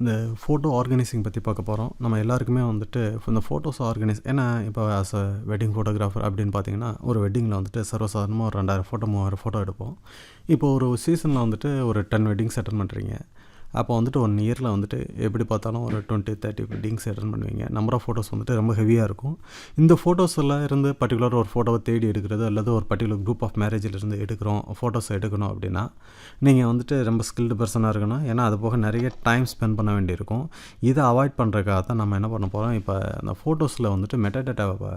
இந்த photo organising பற்றி பார்க்க போகிறோம் நம்ம எல்லாருக்குமே வந்துட்டு இந்த ஃபோட்டோஸ் ஆர்கனைஸ் ஏன்னா இப்போ ஆஸ் அ வெட்டிங் ஃபோட்டோகிராஃபர் அப்படின்னு பார்த்தீங்கன்னா ஒரு வெட்டிங்கில் வந்துட்டு சர்வசாதாரணமாக ஒரு ரெண்டாயிரம் ஃபோட்டோ மூவாயிரம் ஃபோட்டோ எடுப்போம். இப்போ ஒரு சீசனில் வந்துட்டு ஒரு டென் வெட்டிங்ஸ் அட்டன் பண்ணுறீங்க அப்போ வந்துட்டு ஒன் இயரில் வந்துட்டு எப்படி பார்த்தாலும் ஒரு டுவெண்ட்டி தேர்ட்டி வெட்டிங்ஸ் அட்டன் பண்ணுவீங்க. நம்பர் ஆஃப் ஃபோட்டோஸ் வந்துட்டு ரொம்ப ஹெவியாக இருக்கும். இந்த ஃபோட்டோஸில் இருந்து பர்டிகுலர் ஒரு ஃபோட்டோவை தேடி எடுக்கிறது அல்லது ஒரு பர்டிகுலர் குரூப் ஆஃப் மேரேஜில் இருந்து எடுக்கிறோம் ஃபோட்டோஸ் எடுக்கணும் அப்படின்னா நீங்கள் வந்துட்டு ரொம்ப ஸ்கில்டு பர்சனாக இருக்கணும். ஏன்னா அது போக நிறைய டைம் ஸ்பெண்ட் பண்ண வேண்டியிருக்கும். இதை அவாய்ட் பண்ணுறதுக்காக தான் நம்ம என்ன பண்ண போகிறோம் இப்போ அந்த ஃபோட்டோஸில் வந்துட்டு மெட்டாடேட்டாவை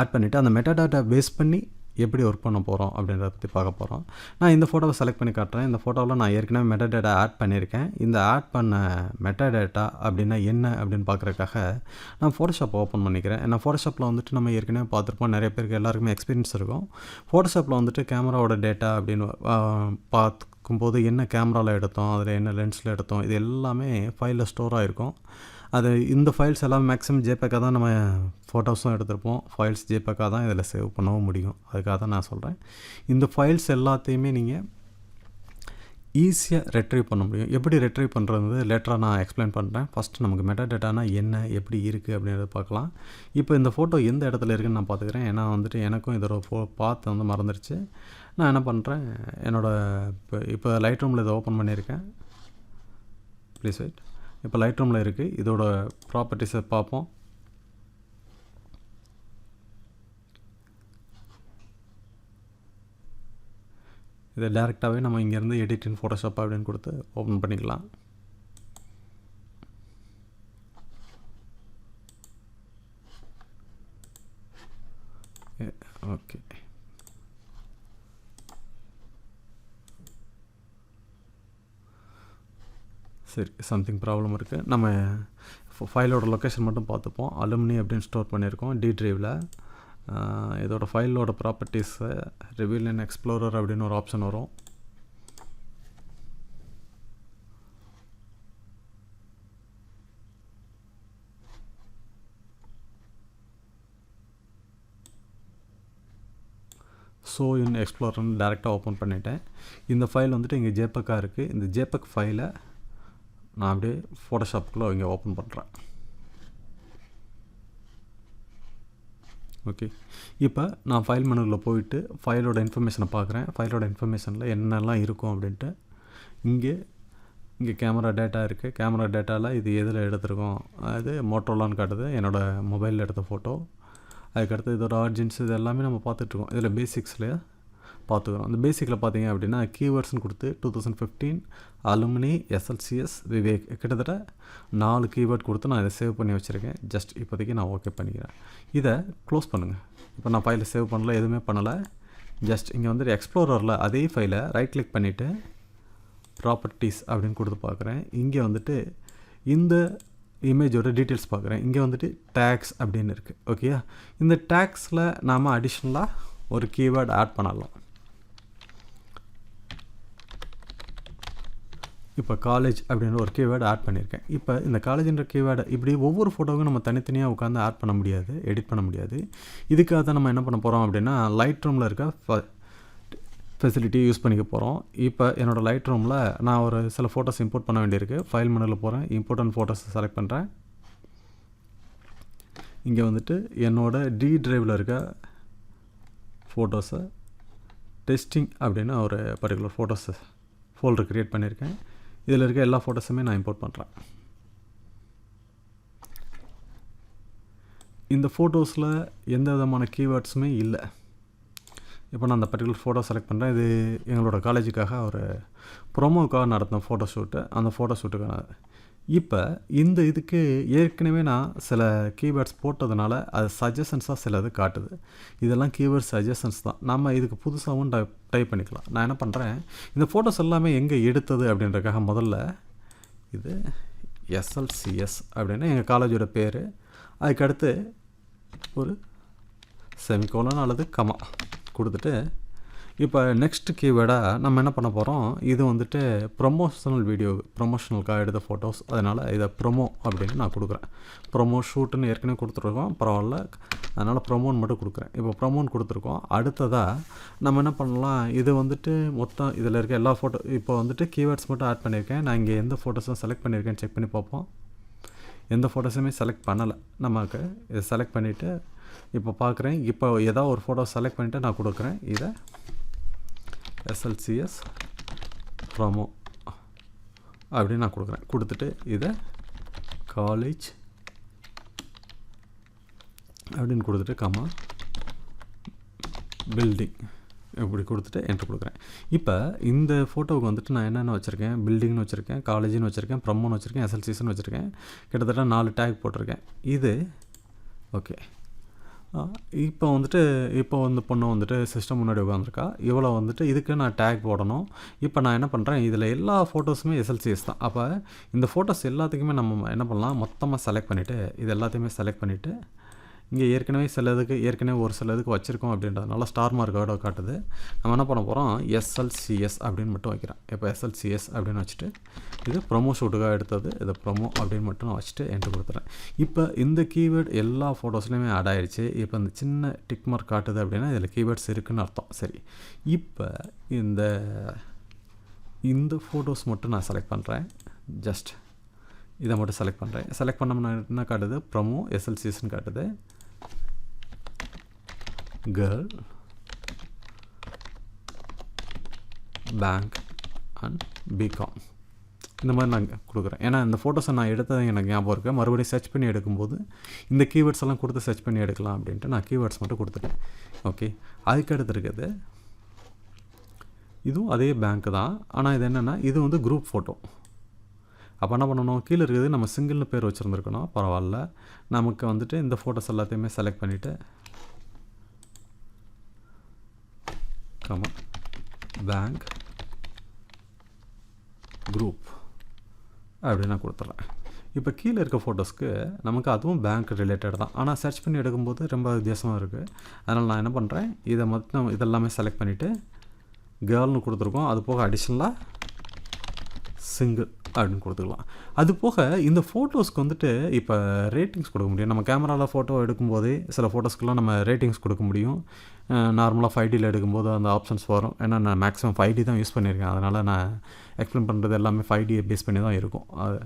ஆட் பண்ணிவிட்டு அந்த மெட்டாடேட்டா பேஸ் பண்ணி எப்படி ஒர்க் பண்ண போகிறோம் அப்படின்றத பற்றி பார்க்க போகிறோம் நான் இந்த ஃபோட்டோவை செலக்ட் பண்ணி காட்டுறேன். இந்த ஃபோட்டோவில் நான் ஏற்கனவே மெட்டாடேட்டா ஆட் பண்ணியிருக்கேன். இந்த ஆட் பண்ண மெட்டாடேட்டா அப்படின்னா என்ன அப்படின்னு பார்க்குறதுக்காக நான் ஃபோட்டோஷாப் ஓப்பன் பண்ணிக்கிறேன். ஏன்னா ஃபோட்டோஷாப்பில் வந்துட்டு நம்ம ஏற்கனவே பார்த்துருப்போம். நிறைய பேருக்கு எல்லாருக்குமே எக்ஸ்பீரியன்ஸ் இருக்கும். ஃபோட்டோஷாப்பில் வந்துட்டு கேமராவோட டேட்டா அப்படின்னு பார்த்து பார்க்கும்போது என்ன கேமராவில் எடுத்தோம் அதில் என்ன லென்ஸில் எடுத்தோம் இது எல்லாமே ஃபைலில் ஸ்டோர் ஆகிருக்கும் அது இந்த ஃபைல்ஸ் எல்லாம் மேக்ஸிமம் ஜேபேக்காக தான் நம்ம ஃபோட்டோஸும் எடுத்திருப்போம். ஃபைல்ஸ் ஜேபேக்காக தான் இதில் சேவ் பண்ணவும் முடியும். அதுக்காக தான் நான் சொல்கிறேன் இந்த ஃபைல்ஸ் எல்லாத்தையுமே நீங்கள் ஈஸியாக ரெட்ரைவ் பண்ண முடியும். எப்படி ரெட்ரைவ் பண்ணுறது லேட்டராக நான் எக்ஸ்பிளைன் பண்ணுறேன் ஃபஸ்ட்டு நமக்கு மெட்டா டேட்டானா என்ன எப்படி இருக்குது அப்படின்றத பார்க்கலாம். இப்போ இந்த ஃபோட்டோ எந்த இடத்துல இருக்குன்னு நான் பார்த்துக்கிறேன். ஏன்னா வந்துட்டு எனக்கும் இதோட ஃபோ பார்த்து வந்து மறந்துடுச்சு நான் என்ன பண்ணுறேன் என்னோடய இப்போ இப்போ லைட் ரூமில் இதை ஓப்பன் பண்ணியிருக்கேன். ப்ளீஸ் வெயிட் இப்போ லைட் ரூமில் இருக்குது இதோட ப்ராப்பர்ட்டிஸை பார்ப்போம். இதை டேரெக்டாகவே நம்ம இங்கேருந்து எடிட் இன் ஃபோட்டோஷாப் அப்படின்னு கொடுத்து ஓப்பன் பண்ணிக்கலாம். ஓகே சரி சம்திங் ப்ராப்ளம் இருக்குது நம்ம ஃபைலோட லொக்கேஷன் மட்டும் பார்த்துப்போம். அலுமினி அப்படின்னு ஸ்டோர் பண்ணியிருக்கோம் டி ட்ரைவில் இதோட ஃபைலோட ப்ராப்பர்ட்டிஸு ரிவீல் அண்ட் எக்ஸ்ப்ளோரர் அப்படின்னு ஒரு ஆப்ஷன் வரும். ஸோ இன் எக்ஸ்ப்ளோரர்னு டேரெக்டாக ஓப்பன் பண்ணிட்டேன். இந்த ஃபைல் வந்துட்டு இங்கே ஜேபக்காக இருக்குது இந்த ஜேபக் ஃபைலை நான் அப்படியே ஃபோட்டோஷாப்புக்குள்ளே இங்கே ஓப்பன் பண்ணுறேன் ஓகே இப்போ நான் ஃபைல் மெனுவில் போயிட்டு ஃபைலோட இன்ஃபர்மேஷனை பார்க்குறேன் ஃபைலோட இன்ஃபர்மேஷனில் என்னெல்லாம் இருக்கும் அப்படின்ட்டு இங்கே இங்கே கேமரா டேட்டா இருக்குது கேமரா டேட்டாவில் இது எதில் எடுத்துருக்கோம்? அது மோட்டோலான்னு காட்டுது. என்னோடய மொபைலில் எடுத்த ஃபோட்டோ அதுக்கடுத்து இதோட ஆர்ஜின்ஸ் இது எல்லாமே நம்ம பார்த்துட்ருக்கோம் இதில் பேசிக்ஸில் பார்த்துக்கிறோம். அந்த பேசிக்கில் பார்த்தீங்க அப்படின்னா கீவேர்ட்ஸ்னு கொடுத்து two thousand fifteen alumni SLCS Vivek கிட்டத்தட்ட நாலு கீவேர்ட் கொடுத்து நான் இதை சேவ் பண்ணி வச்சுருக்கேன். ஜஸ்ட் இப்போதைக்கு நான் ஓகே பண்ணிக்கிறேன். இதை க்ளோஸ் பண்ணுங்கள் இப்போ நான் ஃபைலை சேவ் பண்ணல எதுவுமே பண்ணலை. ஜஸ்ட் இங்கே வந்துட்டு எக்ஸ்ப்ளோரரில் அதே ஃபைலை ரைட் கிளிக் பண்ணிவிட்டு ப்ராப்பர்ட்டிஸ் அப்படின்னு கொடுத்து பார்க்குறேன். இங்கே வந்துட்டு இந்த இமேஜோட டீட்டெயில்ஸ் பார்க்குறேன். இங்கே வந்துட்டு டேக்ஸ் அப்படின்னு இருக்குது ஓகேயா இந்த டேக்ஸில் நாம் அடிஷ்னலாக ஒரு கீவேர்டு ஆட் பண்ணலாம். இப்போ காலேஜ் அப்படின்னு ஒரு கீவேர்டு ஆட் பண்ணியிருக்கேன் இப்போ இந்த காலேஜ்ன்ற கீவேர்டு இப்படி ஒவ்வொரு ஃபோட்டோவுக்கும் நம்ம தனித்தனியாக உட்காந்து ஆட் பண்ண முடியாது எடிட் பண்ண முடியாது. இதுக்காக தான் நம்ம என்ன பண்ண போகிறோம் அப்படின்னா லைட் ரூமில் இருக்க ஃபெசிலிட்டி யூஸ் பண்ணிக்க போகிறோம் இப்போ என்னோடய லைட் ரூமில் நான் ஒரு சில ஃபோட்டோஸ் இம்போர்ட் பண்ண வேண்டியிருக்கு. ஃபைல் மெனுவில் போகிறேன் இம்பார்ட்டன்ட் ஃபோட்டோஸ் செலக்ட் பண்ணுறேன் இங்கே வந்துட்டு என்னோடய டி ட்ரைவில் இருக்க ஃபோட்டோஸை டெஸ்டிங் அப்படின்னு ஒரு பர்டிகுலர் ஃபோட்டோஸை ஃபோல்டர் க்ரியேட் பண்ணியிருக்கேன். இதில் இருக்க எல்லா ஃபோட்டோஸுமே நான் இம்போர்ட் பண்ணுறேன் இந்த ஃபோட்டோஸில் எந்த விதமான கீவேர்ட்ஸுமே இல்லை. இப்போ நான் அந்த பர்டிகுலர் ஃபோட்டோ செலக்ட் பண்ணுறேன் இது எங்களோட காலேஜுக்காக ஒரு ப்ரொமோக்காக நடத்தின ஃபோட்டோ ஷூட்டு அந்த ஃபோட்டோ ஷூட்டுக்கான இப்போ இந்த இதுக்கு ஏற்கனவே நான் சில கீவேர்ட்ஸ் போட்டதுனால அது சஜஷன்ஸாக சிலது காட்டுது. இதெல்லாம் கீவேர்ட் சஜஷன்ஸ் தான். நம்ம இதுக்கு புதுசாகவும் டைப் டைப் பண்ணிக்கலாம். நான் என்ன பண்ணுறேன் இந்த ஃபோட்டோஸ் எல்லாமே எங்கே எடுத்தது அப்படின்றக்காக முதல்ல இது எஸ்எல்சிஎஸ் அப்படின்னா எங்கள் காலேஜோட பேர். அதுக்கடுத்து ஒரு செமிகோலன் அல்லது கமா கொடுத்துட்டு இப்போ நெக்ஸ்ட் கீவேர்டாக நம்ம என்ன பண்ண போகிறோம் இது வந்துட்டு ப்ரொமோஷனல் வீடியோ ப்ரொமோஷனலுக்காக எடுத்த ஃபோட்டோஸ் அதனால் இதை ப்ரொமோ அப்படின்னு நான் கொடுக்குறேன். ப்ரொமோ ஷூட்டுன்னு ஏற்கனவே கொடுத்துருக்கோம். பரவாயில்ல. அதனால் ப்ரொமோன் மட்டும் கொடுக்குறேன். இப்போ ப்ரொமோன் கொடுத்துருக்கோம். அடுத்ததாக நம்ம என்ன பண்ணலாம்? இது வந்துட்டு மொத்தம் இதில் இருக்க எல்லா ஃபோட்டோ இப்போ வந்துட்டு கீவேர்ட்ஸ் மட்டும் ஆட் பண்ணியிருக்கேன். நான் இங்கே எந்த ஃபோட்டோஸும் செலக்ட் பண்ணியிருக்கேன்னு செக் பண்ணி பார்ப்போம். எந்த ஃபோட்டோஸுமே செலக்ட் பண்ணலை. நமக்கு இதை செலக்ட் பண்ணிவிட்டு இப்போ பார்க்குறேன். இப்போ ஏதாவது ஒரு ஃபோட்டோ செலக்ட் பண்ணிவிட்டு நான் கொடுக்குறேன். இதை எஸ்எல்சிஎஸ் ப்ரொமோ அப்படின்னு நான் கொடுக்குறேன். கொடுத்துட்டு இதை காலேஜ் அப்படின்னு கொடுத்துட்டு கம்மா பில்டிங் இப்படி கொடுத்துட்டு என்ட்ரு கொடுக்குறேன். இப்போ இந்த ஃபோட்டோவுக்கு வந்துட்டு நான் என்னென்ன வச்சுருக்கேன்? பில்டிங்னு வச்சுருக்கேன் காலேஜ்னு வச்சுருக்கேன் ப்ரமோன்னு வச்சுருக்கேன் எஸ்எல்சிஸ்னு வச்சுருக்கேன். கிட்டத்தட்ட நாலு டேக் போட்டிருக்கேன். இது ஓகே இப்போ வந்துட்டு இப்போ வந்து பொண்ணு வந்துட்டு சிஸ்டம் முன்னாடி உட்காந்துருக்கா இவ்வளோ வந்துட்டு இதுக்கு நான் டேக் போடணும். இப்போ நான் என்ன பண்ணுறேன் இதில் எல்லா ஃபோட்டோஸுமே எஸ்எல்சிஎஸ் தான். அப்போ இந்த ஃபோட்டோஸ் எல்லாத்துக்குமே நம்ம என்ன பண்ணலாம் மொத்தமாக செலக்ட் பண்ணிவிட்டு இது எல்லாத்தையுமே செலக்ட் பண்ணிவிட்டு இங்கே ஏற்கனவே சிலதுக்கு ஏற்கனவே ஒரு சிலதுக்கு வச்சுருக்கோம் அப்படின்றதுனால ஸ்டார் மார்க்கோட காட்டுது. நம்ம என்ன பண்ண போகிறோம் எஸ்எல்சிஎஸ் அப்படின்னு மட்டும் வைக்கிறேன். இப்போ எஸ்எல்சிஎஸ் அப்படின்னு வச்சுட்டு இது ப்ரொமோ ஷூட்டுக்காக எடுத்தது. இது ப்ரொமோ அப்படின்னு மட்டும் நான் வச்சுட்டு என்ட்ரு கொடுத்துறேன். இப்போ இந்த கீவேர்டு எல்லா ஃபோட்டோஸ்லையுமே ஆட் ஆயிடுச்சு. இப்போ இந்த சின்ன டிக் மார்க் காட்டுது அப்படின்னா இதில் கீவேர்ட்ஸ் இருக்குன்னு அர்த்தம். சரி. இப்போ இந்த இந்த ஃபோட்டோஸ் மட்டும் நான் செலக்ட் பண்ணுறேன் ஜஸ்ட் இதை மட்டும் செலக்ட் பண்ணுறேன் செலக்ட் பண்ணோம்னா என்ன காட்டுது? ப்ரொமோ எஸ்எல்சிஎஸ்ன்னு காட்டுது. கேர்ள் பேங்க் அண்ட் பிகாம் இந்த மாதிரி நான் கொடுக்குறேன். ஏன்னா இந்த ஃபோட்டோஸை நான் எடுத்தது எனக்கு ஞாபகம் இருக்குது மறுபடியும் சர்ச் பண்ணி எடுக்கும்போது இந்த கீவேர்ட்ஸ் எல்லாம் கொடுத்து சர்ச் பண்ணி எடுக்கலாம் அப்படின்ட்டு நான் கீவேர்ட்ஸ் மட்டும் கொடுத்துட்டேன். ஓகே அதுக்கு அடுத்துருக்குது இதுவும் அதே பேங்க்கு தான். ஆனால் இது என்னென்னா இது வந்து குரூப் ஃபோட்டோ அப்போ என்ன பண்ணணும்? கீழே இருக்கிறது நம்ம சிங்கிள்னு பேர் வச்சுருந்துருக்கணும். பரவாயில்ல. நமக்கு வந்துட்டு இந்த ஃபோட்டோஸ் எல்லாத்தையுமே செலக்ட் பண்ணிவிட்டு கமா பேங்க் குரூப் அப்படின்னு நான் கொடுத்துட்றேன் இப்போ கீழே இருக்க ஃபோட்டோஸ்க்கு நமக்கு அதுவும் பேங்க் ரிலேட்டட் தான். ஆனால் சர்ச் பண்ணி எடுக்கும்போது ரொம்ப வித்தியாசமாக இருக்குது அதனால் நான் என்ன பண்ணுறேன் இதை மட்டும் இதெல்லாமே செலக்ட் பண்ணிவிட்டு கேர்ள்னு கொடுத்துருக்கோம். அது போக அடிஷ்னலாக சிங்கிள் அப்படின்னு கொடுத்துக்கலாம். அது போக இந்த ஃபோட்டோஸ்க்கு வந்துட்டு இப்போ ரேட்டிங்ஸ் கொடுக்க முடியும். நம்ம கேமராவில் ஃபோட்டோ எடுக்கும்போதே சில ஃபோட்டோஸ்க்கெலாம் நம்ம ரேட்டிங்ஸ் கொடுக்க முடியும். நார்மலாக ஃபைவ் டியில் எடுக்கும்போது அந்த ஆப்ஷன்ஸ் வரும். ஏன்னா நான் மேக்ஸிமம் ஃபைவ் டி தான் யூஸ் பண்ணியிருக்கேன். அதனால் நான் எக்ஸ்பிளைன் பண்ணுறது எல்லாமே ஃபைவ் டியை பேஸ் பண்ணி தான் இருக்கும்.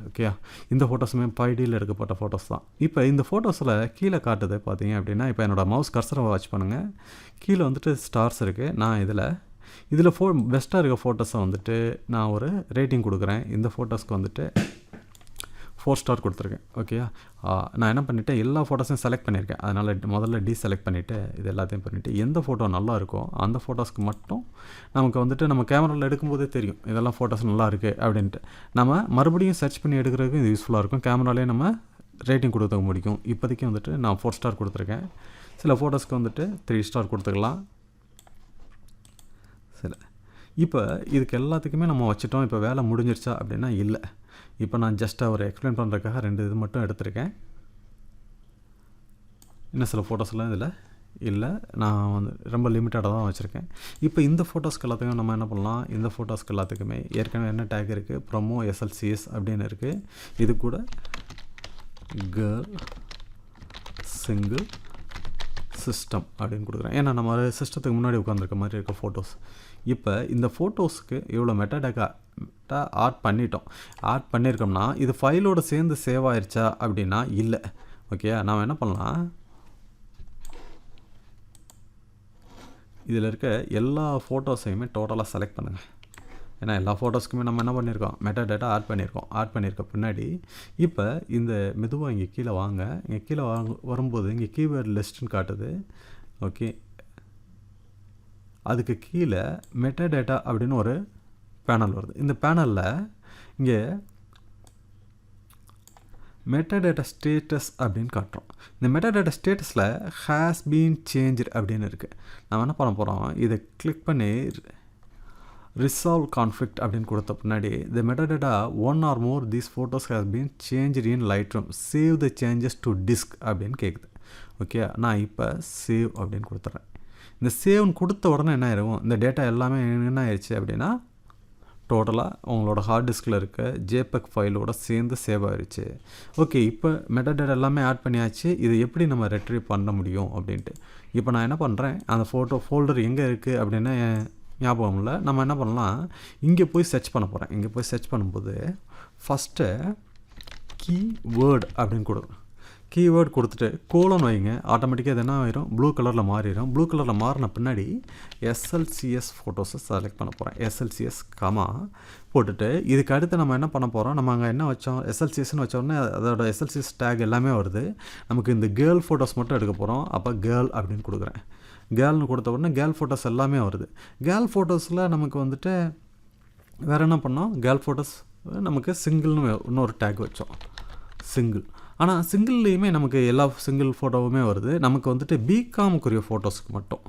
ஓகேயா இந்த ஃபோட்டோஸுமே ஃபைவ் டியில் எடுக்கப்பட்ட ஃபோட்டோஸ் தான். இப்போ இந்த ஃபோட்டோஸில் கீழே காட்டுது பார்த்தீங்க அப்படின்னா இப்போ என்னோடய மவுஸ் கர்சரை வாட்ச் பண்ணுங்கள் கீழே வந்துட்டு ஸ்டார்ஸ் இருக்குது நான் இதில் இதில் ஃபோ பெஸ்ட்டாக இருக்க ஃபோட்டோஸை வந்துட்டு நான் ஒரு ரேட்டிங் கொடுக்குறேன். இந்த ஃபோட்டோஸ்க்கு வந்துட்டு ஃபோர் ஸ்டார் கொடுத்துருக்கேன். ஓகேயா நான் என்ன பண்ணிவிட்டேன் எல்லா ஃபோட்டோஸையும் செலக்ட் பண்ணியிருக்கேன். அதனால் முதல்ல டீ செலக்ட் பண்ணிவிட்டு இது எல்லாத்தையும் பண்ணிவிட்டு எந்த ஃபோட்டோ நல்லா இருக்கோ அந்த ஃபோட்டோஸ்க்கு மட்டும் நமக்கு வந்துட்டு நம்ம கேமராவில் எடுக்கும்போதே தெரியும். இதெல்லாம் ஃபோட்டோஸ் நல்லா இருக்குது அப்படின்ட்டு. நம்ம மறுபடியும் சர்ச் பண்ணி எடுக்கிறதுக்கு இது யூஸ்ஃபுல்லாக இருக்கும். கேமராலே நம்ம ரேட்டிங் கொடுத்துக்க முடியும் இப்போதைக்கு வந்துட்டு நான் ஃபோர் ஸ்டார் கொடுத்துருக்கேன். சில ஃபோட்டோஸ்க்கு வந்துட்டு த்ரீ ஸ்டார் கொடுத்துக்கலாம். சில. இப்போ இதுக்கு எல்லாத்துக்குமே நம்ம வச்சுட்டோம். இப்போ வேலை முடிஞ்சிருச்சா அப்படின்னா இல்லை. இப்போ நான் ஜஸ்ட் அவர் எக்ஸ்பிளைன் பண்ணுறதுக்காக ரெண்டு இது மட்டும் எடுத்திருக்கேன். இன்னும் சில ஃபோட்டோஸ்லாம் இதில்? இல்லை நான் வந்து ரொம்ப லிமிட்டடாக தான் வச்சுருக்கேன். இப்போ இந்த ஃபோட்டோஸ்க்கு எல்லாத்துக்கும் நம்ம என்ன பண்ணலாம்? இந்த ஃபோட்டோஸ்க்கு எல்லாத்துக்குமே ஏற்கனவே என்ன டேக் இருக்குது ப்ரொமோ எஸ்எல்சிஎஸ் அப்படின்னு இருக்குது இது கூட கேர்ள் சிங்கிள் சிஸ்டம் அப்படின்னு கொடுக்குறேன். ஏன்னா நம்ம சிஸ்டத்துக்கு முன்னாடி உட்காந்துருக்க மாதிரி இருக்க ஃபோட்டோஸ் இப்போ இந்த ஃபோட்டோஸுக்கு இவ்வளோ மெட்டாடேக்கா ஆட் பண்ணிட்டோம். ஆட் பண்ணியிருக்கோம்னா இது ஃபைலோட சேர்ந்து சேவ் ஆயிடுச்சா அப்படின்னா இல்லை. ஓகே நாம் என்ன பண்ணலாம்? இதில் இருக்க எல்லா ஃபோட்டோஸையுமே டோட்டலாக செலக்ட் பண்ணுங்கள் ஏன்னா எல்லா ஃபோட்டோஸ்க்குமே நம்ம என்ன பண்ணியிருக்கோம் மெட்டா டேட்டா ஆட் பண்ணியிருக்கோம் ஆட் பண்ணியிருக்க பின்னாடி இப்போ இந்த மெதுவாக இங்கே கீழே வாங்க. இங்கே கீழே வாங்க வரும்போது இங்கே கீபோர்டு லிஸ்ட்டுன்னு காட்டுது. ஓகே அதுக்கு கீழே மெட்டா டேட்டா அப்படின்னு ஒரு பேனல் வருது. இந்த பேனலில் இங்கே மெட்டாடேட்டா ஸ்டேட்டஸ் அப்படின்னு காட்டுறோம். இந்த மெட்டாடேட்டா ஸ்டேட்டஸில் ஹேஸ் பீன் சேஞ்ச் அப்படின்னு இருக்குது நம்ம என்ன பண்ண போகிறோம் இதை கிளிக் பண்ணி ரிசால்வ் கான்ஃப்ளிக்ட் அப்படின்னு கொடுத்த பின்னாடி இந்த metadata one or more these photos has been change in Lightroom save the changes to disk அப்படின்னு கேட்குது ஓகே நான் இப்போ சேவ் அப்படின்னு கொடுத்துட்றேன் இந்த சேவ்னு கொடுத்த உடனே என்ன ஆயிரும்? இந்த டேட்டா எல்லாமே என்ன ஆயிடுச்சு அப்படின்னா டோட்டலாக உங்களோட ஹார்ட் டிஸ்கில் இருக்க ஜேபெக் ஃபைலோட சேர்ந்து சேவ் ஆயிடுச்சு ஓகே இப்போ மெட்டாடேட்டா எல்லாமே ஆட் பண்ணியாச்சு. இது எப்படி நம்ம ரெட்ரீவ் பண்ண முடியும் அப்படின்ட்டு. இப்போ நான் என்ன பண்ணுறேன் அந்த ஃபோட்டோ ஃபோல்டர் எங்கே இருக்குது அப்படின்னு ஞாபகம் இல்லை. நம்ம என்ன பண்ணலாம்? இங்கே போய் சர்ச் பண்ண போகிறேன் இங்கே போய் சர்ச் பண்ணும்போது ஃபஸ்ட்டு கீவேர்டு அப்படின்னு கொடுக்குறேன் கீவேர்டு கொடுத்துட்டு கோலன் வைங்க. ஆட்டோமேட்டிக்காக இது என்ன ஆயிரும்? ப்ளூ கலரில் மாறிடும் ப்ளூ கலரில் மாறின பின்னாடி எஸ்எல்சிஎஸ் ஃபோட்டோஸை செலக்ட் பண்ண போகிறேன் எஸ்எல்சிஎஸ் கமா போட்டுட்டு இதுக்கு அடுத்து நம்ம என்ன பண்ண போகிறோம் நம்ம அங்கே என்ன வச்சோம்? எஸ்எல்சிஎஸ்னு வச்சோடனே அதோட எஸ்எல்சிஎஸ் டேக் எல்லாமே வருது. நமக்கு இந்த கேர்ள் ஃபோட்டோஸ் மட்டும் எடுக்க போகிறோம் அப்போ கேர்ள் அப்படின்னு கொடுக்குறேன். கேர்ள்னு கொடுத்த உடனே கேர்ள் ஃபோட்டோஸ் எல்லாமே வருது. கேர்ள் ஃபோட்டோஸில் நமக்கு வந்துட்டு வேறு என்ன பண்ணோம்? கேர்ள் ஃபோட்டோஸ் நமக்கு சிங்கிள்னு இன்னொரு டேக் வச்சோம். சிங்கிள் ஆனால் சிங்கிள்லேயுமே நமக்கு எல்லா சிங்கிள் ஃபோட்டோவுமே வருது. நமக்கு வந்துட்டு பிகாமுக்குரிய ஃபோட்டோஸ்க்கு மட்டும்.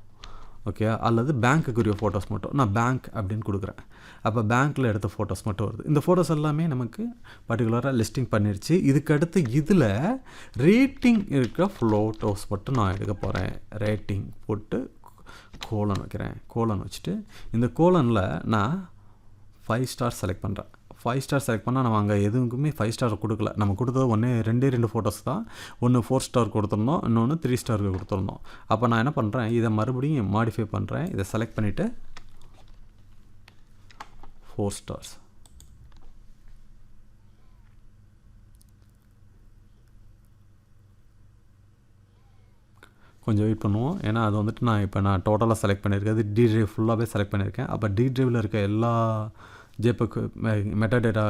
ஓகே அல்லது பேங்க்குக்குரிய ஃபோட்டோஸ் மட்டும். நான் பேங்க் அப்படின்னு கொடுக்குறேன். அப்போ பேங்க்கில் எடுத்த ஃபோட்டோஸ் மட்டும் வருது. இந்த ஃபோட்டோஸ் எல்லாமே நமக்கு பர்டிகுலராக லிஸ்டிங் பண்ணிருச்சு. இதுக்கு அடுத்து இதில் ரேட்டிங் இருக்கிற ஃபோட்டோஸ் மட்டும் நான் எடுக்க போகிறேன் ரேட்டிங் போட்டு கோலன் வைக்கிறேன். கோலன் வச்சுட்டு இந்த கோலனில் நான் ஃபைவ் ஸ்டார் செலக்ட் பண்ணுறேன் ஃபைவ் ஸ்டார் செலக்ட் பண்ணால் நம்ம அங்கே எதுக்குமே ஃபைவ் ஸ்டார் கொடுக்கல. நம்ம கொடுத்தது ஒன்று ரெண்டே ரெண்டு ஃபோட்டோஸ் தான். ஒன்று ஃபோர் ஸ்டார் கொடுத்துருந்தோம் இன்னொன்று த்ரீ ஸ்டாருக்கு கொடுத்துருந்தோம். அப்போ நான் என்ன பண்ணுறேன் இதை மறுபடியும் மாடிஃபை பண்ணுறேன் இதை செலக்ட் பண்ணிவிட்டு ஃபோர் ஸ்டார்ஸ் கொஞ்சம் வெயிட் பண்ணுவோம். ஏன்னா அது வந்துட்டு நான் இப்போ நான் டோட்டலாக செலக்ட் பண்ணியிருக்கேன் அது டி ட்ரைவ் ஃபுல்லாகவே செலக்ட் பண்ணியிருக்கேன். அப்போ டி ட்ரைவில் இருக்க எல்லா ஜேபக்கு மெட்டாடேட்டா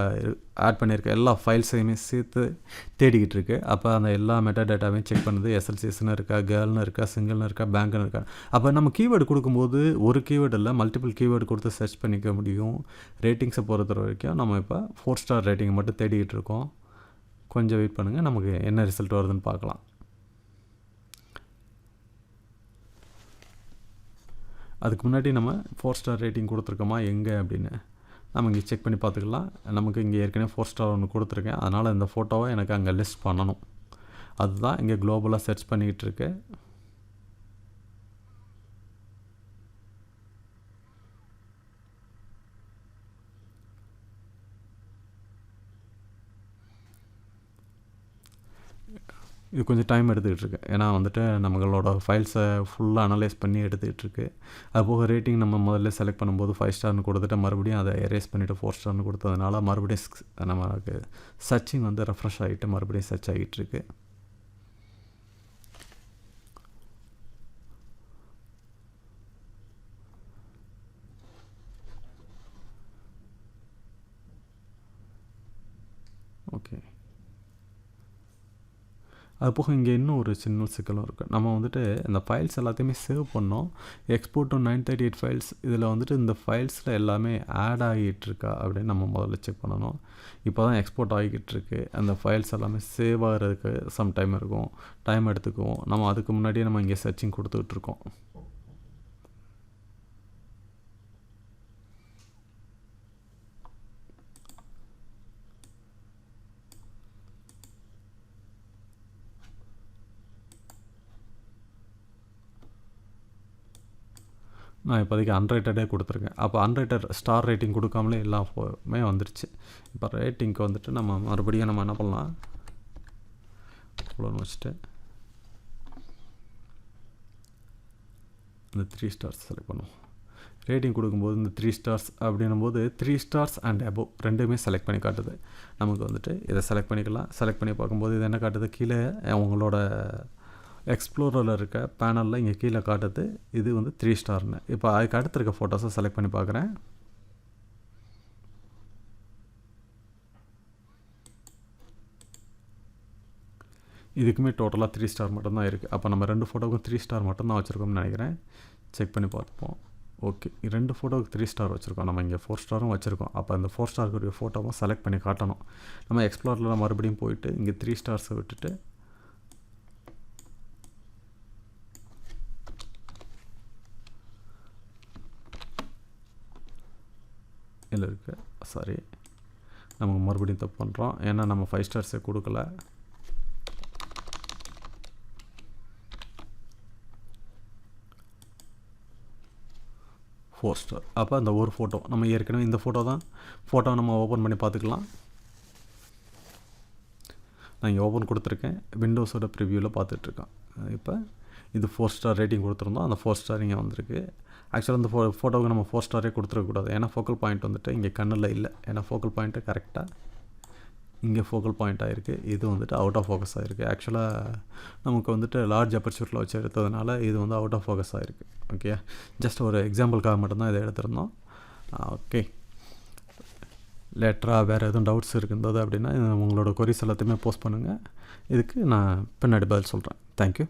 ஆட் பண்ணியிருக்க எல்லா ஃபைல்ஸையுமே சேர்த்து தேடிக்கிட்டு இருக்கு அப்போ அந்த எல்லா மெட்டாடேட்டாவையும் செக் பண்ணுது. எஸ்எல்சிஎஸ்னு இருக்கா கேர்ள்னு இருக்கா சிங்கிள்னு இருக்கா பேங்க்னு இருக்கா. அப்போ நம்ம கீவேர்டு கொடுக்கும்போது ஒரு கீவேர்டு இல்லை மல்டிபிள் கீவேர்டு கொடுத்து சர்ச் பண்ணிக்க முடியும். ரேட்டிங்ஸை பொறுத்த வரைக்கும் நம்ம இப்போ ஃபோர் ஸ்டார் ரேட்டிங் மட்டும் தேடிக்கிட்டு இருக்கோம் கொஞ்சம் வெயிட் பண்ணுங்கள் நமக்கு என்ன ரிசல்ட் வருதுன்னு பார்க்கலாம். அதுக்கு முன்னாடி நம்ம ஃபோர் ஸ்டார் ரேட்டிங் கொடுத்துருக்கோமா? எங்கே அப்படின்னு. நம்ம இங்கே செக் பண்ணி பார்த்துக்கலாம். நமக்கு இங்கே ஏற்கனவே ஃபோர் ஸ்டார் ஒன்று கொடுத்துருக்கேன். அதனால் இந்த ஃபோட்டோவை எனக்கு அங்கே லிஸ்ட் பண்ணணும். அதுதான் இங்கே குளோபலாக சர்ச் பண்ணிக்கிட்டு இருக்கேன் இது கொஞ்சம் டைம் எடுத்துக்கிட்டு இருக்கு ஏன்னா வந்துட்டு நம்மளோட ஃபைல்ஸை ஃபுல்லாக அனலைஸ் பண்ணி எடுத்துக்கிட்டு அது போக ரேட்டிங் நம்ம முதல்ல செலக்ட் பண்ணும்போது ஃபைவ் ஸ்டார்னு கொடுத்துட்டு மறுபடியும் அதை எரேஸ் பண்ணிவிட்டு ஃபோர் ஸ்டார்னு கொடுத்ததுனால மறுபடியும் நமக்கு சர்ச்சிங் வந்து ரெஃப்ரெஷ் ஆகிட்டு மறுபடியும் சர்ச் ஆகிட்டு இருக்கு ஓகே அது போக இங்கே இன்னும் ஒரு சின்ன சிக்கலும் இருக்குது நம்ம வந்துட்டு இந்த ஃபைல்ஸ் எல்லாத்தையுமே சேவ் பண்ணோம். Export to nine thirty eight files இதில் வந்துட்டு இந்த ஃபைல்ஸில் எல்லாமே ஆட் ஆகிட்டு இருக்கா அப்படின்னு நம்ம முதல்ல செக் பண்ணணும். இப்போ தான் எக்ஸ்போர்ட் ஆகிக்கிட்டு இருக்கு அந்த ஃபைல்ஸ் எல்லாமே சேவ் ஆகிறதுக்கு சம் டைம் இருக்கும். டைம் எடுத்துக்குவோம். நம்ம அதுக்கு முன்னாடியே நம்ம இங்கே சர்ச்சிங் கொடுத்துட்ருக்கோம் நான் இப்போதைக்கு அன்ரேட்டடே கொடுத்துருக்கேன். அப்போ அன்ரேட்டட் ஸ்டார் ரேட்டிங் கொடுக்காமலே எல்லா ஃபோமே வந்துருச்சு. இப்போ ரேட்டிங்க்கு வந்துட்டு நம்ம மறுபடியும் நம்ம என்ன பண்ணலாம்? இவ்வளோன்னு வச்சுட்டு இந்த த்ரீ ஸ்டார்ஸ் செலக்ட் பண்ணுவோம். ரேட்டிங் கொடுக்கும்போது இந்த த்ரீ ஸ்டார்ஸ் அப்படின்னும் போது த்ரீ ஸ்டார்ஸ் அண்ட் அபோவ் ரெண்டுமே செலக்ட் பண்ணி காட்டுது. நமக்கு வந்துட்டு இதை செலக்ட் பண்ணிக்கலாம். செலக்ட் பண்ணி பார்க்கும்போது இது என்ன காட்டுது? கீழே அவங்களோட எக்ஸ்ப்ளோரில் இருக்க பேனலில் இங்கே கீழே காட்டுது. இது வந்து த்ரீ ஸ்டார்னு இப்போ அதுக்கு அடுத்து இருக்க ஃபோட்டோஸை செலக்ட் பண்ணி பார்க்குறேன். இதுக்குமே டோட்டலாக த்ரீ ஸ்டார் மட்டும்தான் இருக்குது அப்போ நம்ம ரெண்டு ஃபோட்டோவுக்கும் த்ரீ ஸ்டார் மட்டும்தான் வச்சுருக்கோம்னு நினைக்கிறேன். செக் பண்ணி பார்த்துப்போம். ஓகே ரெண்டு ஃபோட்டோவுக்கு த்ரீ ஸ்டார் வச்சுருக்கோம். நம்ம இங்கே ஃபோர் ஸ்டாரும் வச்சுருக்கோம். அப்போ அந்த ஃபோர் ஸ்டாருக்கு ஃபோட்டோவும் செலக்ட் பண்ணி காட்டணும். நம்ம எக்ஸ்ப்ளோரில் மறுபடியும் போயிட்டு இங்கே த்ரீ ஸ்டார்ஸை விட்டுட்டு இதில் இருக்குது சாரி நம்ம மறுபடியும் தப்பு பண்ணுறோம் ஏன்னா நம்ம ஃபைவ் ஸ்டார்ஸை கொடுக்கல. ஃபோர் ஸ்டார் அப்போ அந்த ஒரு ஃபோட்டோ நம்ம ஏற்கனவே இந்த ஃபோட்டோ தான். ஃபோட்டோ நம்ம ஓப்பன் பண்ணி பார்த்துக்கலாம். நான் இங்கே ஓப்பன் கொடுத்துருக்கேன். விண்டோஸோட ப்ரிவியூவில் பார்த்துட்ருக்கேன் இப்போ இது ஃபோர் ஸ்டார் ரேட்டிங் கொடுத்துருந்தோம். அந்த ஃபோர் ஸ்டார் இங்கே வந்திருக்கு. ஆக்சுவலாக அந்த ஃபோ ஃபோட்டோவுக்கு நம்ம ஃபோர் ஸ்டாரே கொடுத்துருக்கக்கூடாது ஏன்னா ஃபோக்கல் பாயிண்ட் வந்துட்டு இங்கே கண்ணில் இல்லை. ஏன்னா ஃபோக்கல் பாயிண்ட்டு கரெக்டாக இங்கே ஃபோக்கல் பாயிண்ட் ஆகிருக்கு இது வந்துட்டு அவுட் ஆஃப் ஃபோக்கஸ் ஆகிருக்கு ஆக்சுவலாக நமக்கு வந்துட்டு லார்ஜ் அப்பர்ச்சூரில் வச்சு எடுத்ததுனால இது வந்து அவுட் ஆஃப் ஃபோக்கஸ் ஆகிருக்கு ஓகே ஜஸ்ட் ஒரு எக்ஸாம்பிளுக்காக மட்டும்தான் இதை எடுத்திருந்தோம். ஓகே லேட்டராக வேறு எதுவும் டவுட்ஸ் இருக்கின்றது அப்படின்னா உங்களோட கொரிஸ் எல்லாத்தையுமே போஸ்ட் பண்ணுங்கள் இதுக்கு நான் பின்னாடி பதில் சொல்கிறேன் தேங்க்யூ